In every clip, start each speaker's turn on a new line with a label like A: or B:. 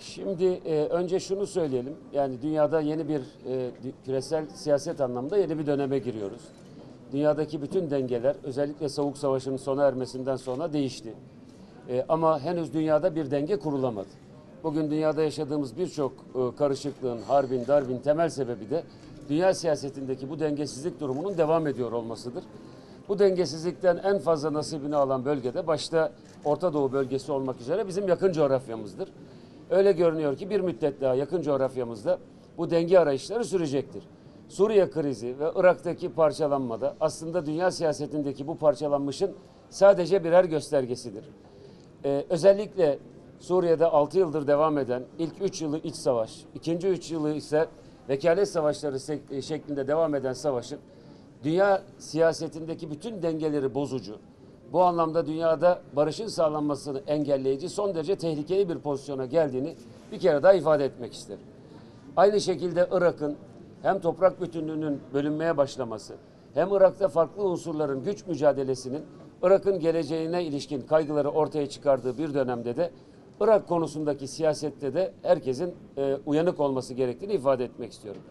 A: Şimdi e, önce şunu söyleyelim. Yani dünyada yeni bir e, küresel siyaset anlamda yeni bir döneme giriyoruz. Dünyadaki bütün dengeler özellikle Soğuk Savaş'ın sona ermesinden sonra değişti. E, ama henüz dünyada bir denge kurulamadı. Bugün dünyada yaşadığımız birçok e, karışıklığın, harbin, darbin temel sebebi de dünya siyasetindeki bu dengesizlik durumunun devam ediyor olmasıdır. Bu dengesizlikten en fazla nasibini alan bölgede başta Orta Doğu bölgesi olmak üzere bizim yakın coğrafyamızdır. Öyle görünüyor ki bir müddet daha yakın coğrafyamızda bu denge arayışları sürecektir. Suriye krizi ve Irak'taki parçalanmada aslında dünya siyasetindeki bu parçalanmışın sadece birer göstergesidir. Ee, özellikle Suriye'de 6 yıldır devam eden ilk 3 yılı iç savaş, ikinci 3 yılı ise vekalet savaşları şeklinde devam eden savaşın dünya siyasetindeki bütün dengeleri bozucu, bu anlamda dünyada barışın sağlanmasını engelleyici son derece tehlikeli bir pozisyona geldiğini bir kere daha ifade etmek isterim. Aynı şekilde Irak'ın hem toprak bütünlüğünün bölünmeye başlaması hem Irak'ta farklı unsurların güç mücadelesinin Irak'ın geleceğine ilişkin kaygıları ortaya çıkardığı bir dönemde de Irak konusundaki siyasette de herkesin e, uyanık olması gerektiğini ifade etmek istiyorum.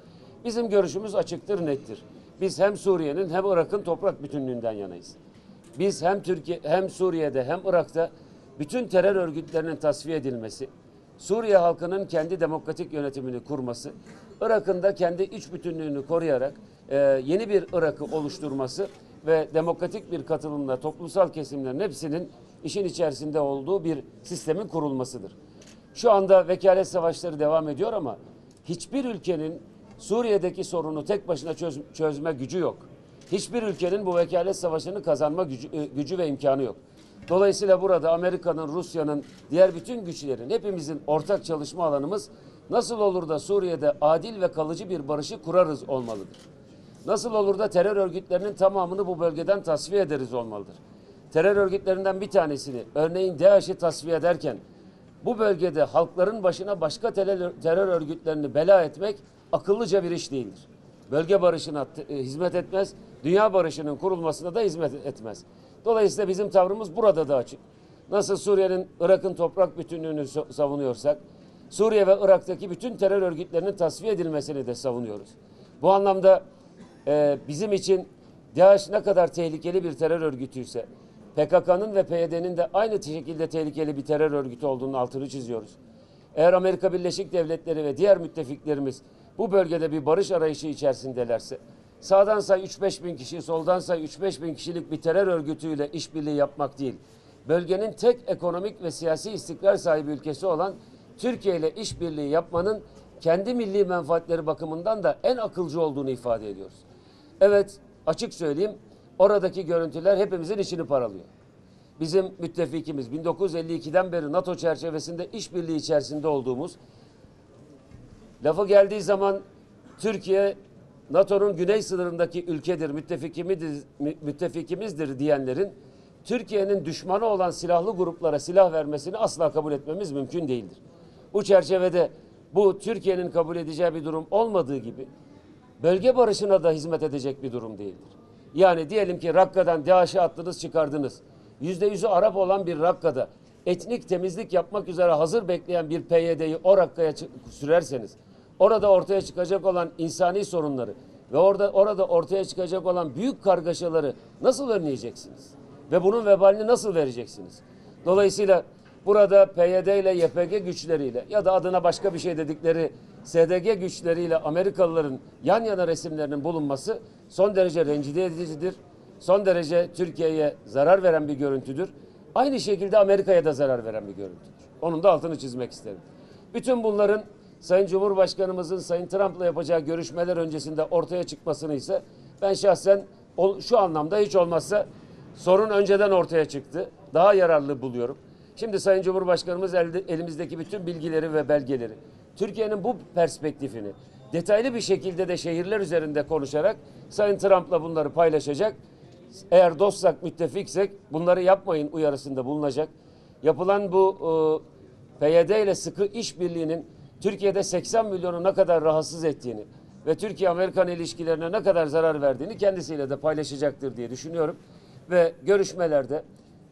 A: Bizim görüşümüz açıktır, nettir. Biz hem Suriye'nin hem Irak'ın toprak bütünlüğünden yanayız. Biz hem Türkiye hem Suriye'de hem Irak'ta bütün terör örgütlerinin tasfiye edilmesi, Suriye halkının kendi demokratik yönetimini kurması, Irak'ın da kendi iç bütünlüğünü koruyarak e, yeni bir Irak'ı oluşturması ve demokratik bir katılımla toplumsal kesimlerin hepsinin işin içerisinde olduğu bir sistemin kurulmasıdır. Şu anda vekalet savaşları devam ediyor ama hiçbir ülkenin Suriye'deki sorunu tek başına çöz- çözme gücü yok. Hiçbir ülkenin bu vekalet savaşını kazanma gücü, e, gücü ve imkanı yok. Dolayısıyla burada Amerika'nın, Rusya'nın, diğer bütün güçlerin, hepimizin ortak çalışma alanımız nasıl olur da Suriye'de adil ve kalıcı bir barışı kurarız olmalıdır. Nasıl olur da terör örgütlerinin tamamını bu bölgeden tasfiye ederiz olmalıdır. Terör örgütlerinden bir tanesini, örneğin DAEŞ'i tasfiye ederken bu bölgede halkların başına başka terör, örgütlerini bela etmek akıllıca bir iş değildir. Bölge barışına e, hizmet etmez, dünya barışının kurulmasına da hizmet etmez. Dolayısıyla bizim tavrımız burada da açık. Nasıl Suriye'nin, Irak'ın toprak bütünlüğünü savunuyorsak, Suriye ve Irak'taki bütün terör örgütlerinin tasfiye edilmesini de savunuyoruz. Bu anlamda e, bizim için DAEŞ ne kadar tehlikeli bir terör örgütüyse, PKK'nın ve PYD'nin de aynı şekilde tehlikeli bir terör örgütü olduğunu altını çiziyoruz. Eğer Amerika Birleşik Devletleri ve diğer müttefiklerimiz bu bölgede bir barış arayışı içerisindelerse, sağdan say 3-5 bin kişi, soldan say 3-5 bin kişilik bir terör örgütüyle işbirliği yapmak değil, bölgenin tek ekonomik ve siyasi istikrar sahibi ülkesi olan Türkiye ile işbirliği yapmanın kendi milli menfaatleri bakımından da en akılcı olduğunu ifade ediyoruz. Evet, açık söyleyeyim, oradaki görüntüler hepimizin içini paralıyor. Bizim müttefikimiz 1952'den beri NATO çerçevesinde işbirliği içerisinde olduğumuz lafı geldiği zaman Türkiye NATO'nun güney sınırındaki ülkedir, müttefikimizdir, mü- müttefikimizdir diyenlerin Türkiye'nin düşmanı olan silahlı gruplara silah vermesini asla kabul etmemiz mümkün değildir. Bu çerçevede bu Türkiye'nin kabul edeceği bir durum olmadığı gibi bölge barışına da hizmet edecek bir durum değildir. Yani diyelim ki Rakka'dan DAEŞ'i attınız çıkardınız. Yüzde yüzü Arap olan bir Rakka'da etnik temizlik yapmak üzere hazır bekleyen bir PYD'yi o Rakka'ya sürerseniz orada ortaya çıkacak olan insani sorunları ve orada orada ortaya çıkacak olan büyük kargaşaları nasıl önleyeceksiniz? Ve bunun vebalini nasıl vereceksiniz? Dolayısıyla burada PYD ile YPG güçleriyle ya da adına başka bir şey dedikleri SDG güçleriyle Amerikalıların yan yana resimlerinin bulunması son derece rencide edicidir. Son derece Türkiye'ye zarar veren bir görüntüdür. Aynı şekilde Amerika'ya da zarar veren bir görüntüdür. Onun da altını çizmek isterim. Bütün bunların Sayın Cumhurbaşkanımızın Sayın Trump'la yapacağı görüşmeler öncesinde ortaya çıkmasını ise ben şahsen şu anlamda hiç olmazsa sorun önceden ortaya çıktı. Daha yararlı buluyorum. Şimdi Sayın Cumhurbaşkanımız elde, elimizdeki bütün bilgileri ve belgeleri, Türkiye'nin bu perspektifini detaylı bir şekilde de şehirler üzerinde konuşarak Sayın Trump'la bunları paylaşacak. Eğer dostsak, müttefiksek bunları yapmayın uyarısında bulunacak. Yapılan bu e, PYD ile sıkı işbirliğinin Türkiye'de 80 milyonu ne kadar rahatsız ettiğini ve Türkiye-Amerikan ilişkilerine ne kadar zarar verdiğini kendisiyle de paylaşacaktır diye düşünüyorum. Ve görüşmelerde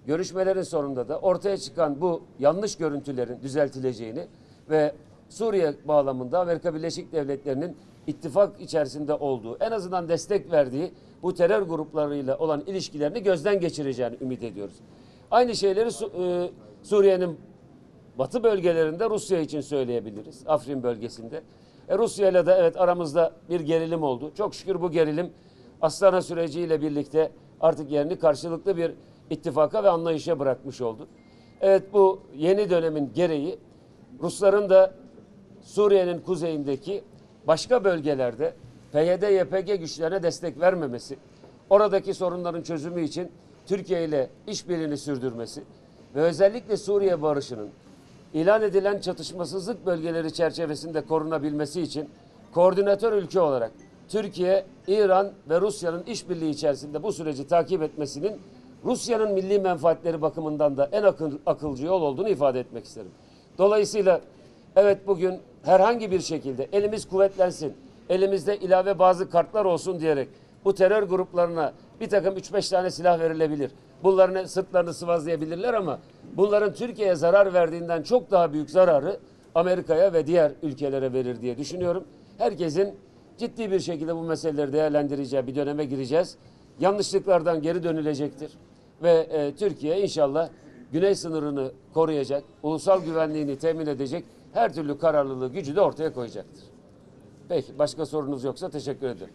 A: görüşmelerin sonunda da ortaya çıkan bu yanlış görüntülerin düzeltileceğini ve Suriye bağlamında Amerika Birleşik Devletleri'nin ittifak içerisinde olduğu, en azından destek verdiği bu terör gruplarıyla olan ilişkilerini gözden geçireceğini ümit ediyoruz. Aynı şeyleri e, Suriye'nin batı bölgelerinde Rusya için söyleyebiliriz. Afrin bölgesinde. E, Rusya ile de evet aramızda bir gerilim oldu. Çok şükür bu gerilim Astana süreciyle birlikte artık yerini karşılıklı bir ittifaka ve anlayışa bırakmış oldu. Evet bu yeni dönemin gereği Rusların da Suriye'nin kuzeyindeki başka bölgelerde PYD-YPG güçlerine destek vermemesi, oradaki sorunların çözümü için Türkiye ile işbirliğini sürdürmesi ve özellikle Suriye barışının ilan edilen çatışmasızlık bölgeleri çerçevesinde korunabilmesi için koordinatör ülke olarak Türkiye, İran ve Rusya'nın işbirliği içerisinde bu süreci takip etmesinin Rusya'nın milli menfaatleri bakımından da en akıl, akılcı yol olduğunu ifade etmek isterim. Dolayısıyla evet bugün herhangi bir şekilde elimiz kuvvetlensin, elimizde ilave bazı kartlar olsun diyerek bu terör gruplarına bir takım 3-5 tane silah verilebilir. Bunların sırtlarını sıvazlayabilirler ama bunların Türkiye'ye zarar verdiğinden çok daha büyük zararı Amerika'ya ve diğer ülkelere verir diye düşünüyorum. Herkesin ciddi bir şekilde bu meseleleri değerlendireceği bir döneme gireceğiz. Yanlışlıklardan geri dönülecektir. Ve e, Türkiye inşallah güney sınırını koruyacak, ulusal güvenliğini temin edecek her türlü kararlılığı, gücü de ortaya koyacaktır. Peki başka sorunuz yoksa teşekkür ederim.